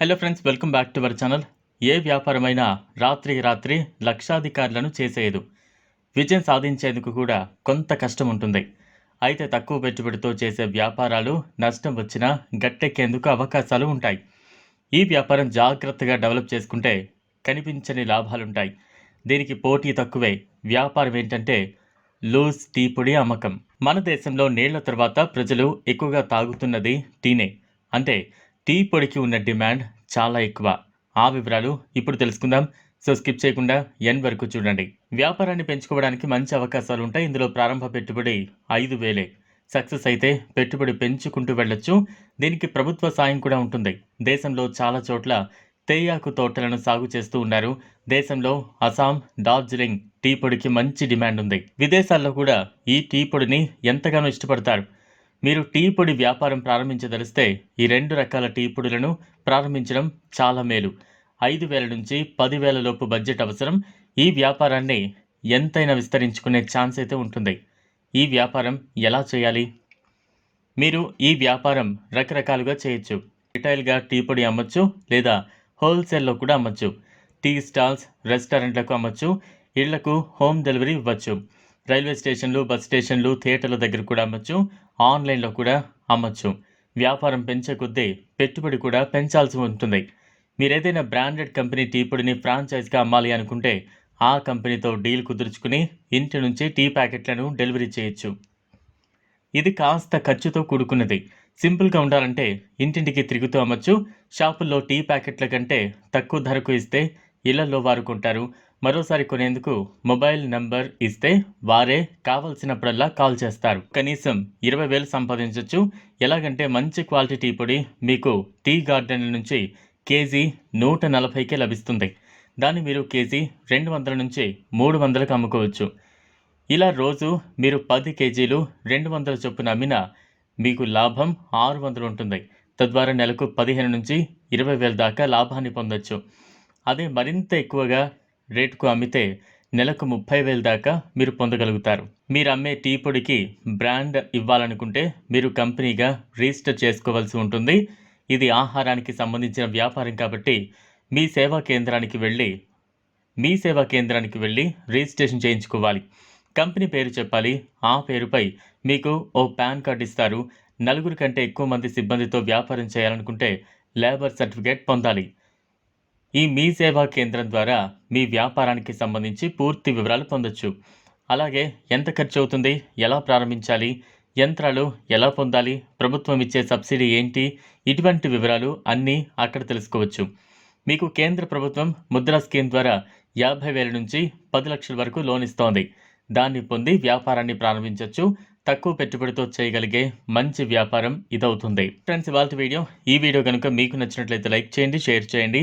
Hello friends welcome back to our channel ఏ వ్యాపారమైనా రాత్రి రాత్రి లక్షాధికారులను చేసేయదు. విజయం సాధించేందుకు కూడా కొంత కష్టం ఉంటుంది. అయితే తక్కువ పెట్టుబడితో చేసే వ్యాపారాలు నష్టం వచ్చినా గట్టెక్కేందుకు అవకాశాలు ఉంటాయి. ఈ వ్యాపారం జాగ్రత్తగా డెవలప్ చేసుకుంటే కనిపించని లాభాలుంటాయి. దీనికి పోటీ తక్కువే. వ్యాపారం ఏంటంటే లూజ్ టీ పొడి అమ్మకం. మన దేశంలో నీళ్ళ తర్వాత ప్రజలు ఎక్కువగా తాగుతున్నది టీనే. అంటే టీ పొడికి ఉన్న డిమాండ్ చాలా ఎక్కువ. ఆ వివరాలు ఇప్పుడు తెలుసుకుందాం. సో స్కిప్ చేయకుండా ఎన్ వరకు చూడండి. వ్యాపారాన్ని పెంచుకోవడానికి మంచి అవకాశాలు ఉంటాయి. ఇందులో ప్రారంభ పెట్టుబడి ఐదు వేలే. సక్సెస్ అయితే పెట్టుబడి పెంచుకుంటూ వెళ్ళొచ్చు. దీనికి ప్రభుత్వ సాయం కూడా ఉంటుంది. దేశంలో చాలా చోట్ల తేయాకు తోటలను సాగు చేస్తూ ఉన్నారు. దేశంలో అస్సాం డార్జిలింగ్ టీ పొడికి మంచి డిమాండ్ ఉంది. విదేశాల్లో కూడా ఈ టీ పొడిని ఎంతగానో ఇష్టపడతారు. మీరు టీ పొడి వ్యాపారం ప్రారంభించదలిస్తే ఈ రెండు రకాల టీ పొడులను ప్రారంభించడం చాలా మేలు. ఐదు వేల నుంచి పదివేల లోపు బడ్జెట్ అవసరం. ఈ వ్యాపారాన్ని ఎంతైనా విస్తరించుకునే ఛాన్స్ అయితే ఉంటుంది. ఈ వ్యాపారం ఎలా చేయాలి? మీరు ఈ వ్యాపారం రకరకాలుగా చేయొచ్చు. రిటైల్గా టీ పొడి అమ్మచ్చు లేదా హోల్సేల్లో కూడా అమ్మచ్చు. టీ స్టాల్స్ రెస్టారెంట్లకు అమ్మచ్చు. ఇళ్ళకు హోమ్ డెలివరీ ఇవ్వచ్చు. రైల్వే స్టేషన్లు బస్ స్టేషన్లు థియేటర్ల దగ్గర కూడా అమ్మచ్చు ఆన్లైన్లో కూడా అమ్మచ్చు. వ్యాపారం పెంచే కొద్దీ పెట్టుబడి కూడా పెంచాల్సి ఉంటుంది. మీరేదైనా బ్రాండెడ్ కంపెనీ టీ పొడిని ఫ్రాంచైజ్గా అమ్మాలి అనుకుంటే ఆ కంపెనీతో డీల్ కుదుర్చుకుని ఇంటి నుంచి టీ ప్యాకెట్లను డెలివరీ చేయొచ్చు. ఇది కాస్త ఖర్చుతో కూడుకున్నది. సింపుల్గా ఉండాలంటే ఇంటింటికి తిరుగుతూ అమ్మచ్చు. షాపుల్లో టీ ప్యాకెట్ల కంటే తక్కువ ధరకు ఇస్తే ఇళ్ళలో వారు కొంటారు. మరోసారి కొనేందుకు మొబైల్ నంబర్ ఇస్తే వారే కావలసినప్పుడల్లా కాల్ చేస్తారు. కనీసం ఇరవై వేలు సంపాదించవచ్చు ఎలాగంటే మంచి క్వాలిటీ టీ పొడి మీకు టీ గార్డెన్ నుంచి కేజీ నూట నలభైకే లభిస్తుంది. దాన్ని మీరు కేజీ రెండు వందల నుంచి మూడు వందలకు అమ్ముకోవచ్చు. ఇలా రోజు మీరు పది కేజీలు రెండు వందల చొప్పున అమ్మినా మీకు లాభం ఆరు వందలు ఉంటుంది. తద్వారా నెలకు పదిహేను నుంచి ఇరవై వేల దాకా లాభాన్ని పొందొచ్చు. అదే మరింత ఎక్కువగా రేటుకు అమ్మితే నెలకు ముప్పై వేల దాకా మీరు పొందగలుగుతారు. మీరు అమ్మే టీ పొడికి బ్రాండ్ ఇవ్వాలనుకుంటే మీరు కంపెనీగా రిజిస్టర్ చేసుకోవాల్సి ఉంటుంది. ఇది ఆహారానికి సంబంధించిన వ్యాపారం కాబట్టి మీ సేవా కేంద్రానికి వెళ్ళి మీ సేవా కేంద్రానికి వెళ్ళి రిజిస్ట్రేషన్ చేయించుకోవాలి. కంపెనీ పేరు చెప్పాలి. ఆ పేరుపై మీకు ఓ పాన్ కార్డ్ ఇస్తారు. నలుగురు కంటే ఎక్కువ మంది సిబ్బందితో వ్యాపారం చేయాలనుకుంటే లేబర్ సర్టిఫికేట్ పొందాలి. ఈ మీ సేవా కేంద్రం ద్వారా మీ వ్యాపారానికి సంబంధించి పూర్తి వివరాలు పొందొచ్చు. అలాగే ఎంత ఖర్చు అవుతుంది? ఎలా ప్రారంభించాలి? యంత్రాలు ఎలా పొందాలి? ప్రభుత్వం ఇచ్చే సబ్సిడీ ఏంటి? ఇటువంటి వివరాలు అన్నీ అక్కడ తెలుసుకోవచ్చు. మీకు కేంద్ర ప్రభుత్వం ముద్రా స్కీమ్ ద్వారా యాభై వేల నుంచి పది లక్షల వరకు లోన్ ఇస్తోంది. దాన్ని పొంది వ్యాపారాన్ని ప్రారంభించవచ్చు తక్కువ పెట్టుబడితో చేయగలిగే మంచి వ్యాపారం ఇదవుతుంది. ఫ్రెండ్స్ ఇవాళ వీడియో ఈ వీడియో కనుక మీకు నచ్చినట్లయితే లైక్ చేయండి షేర్ చేయండి.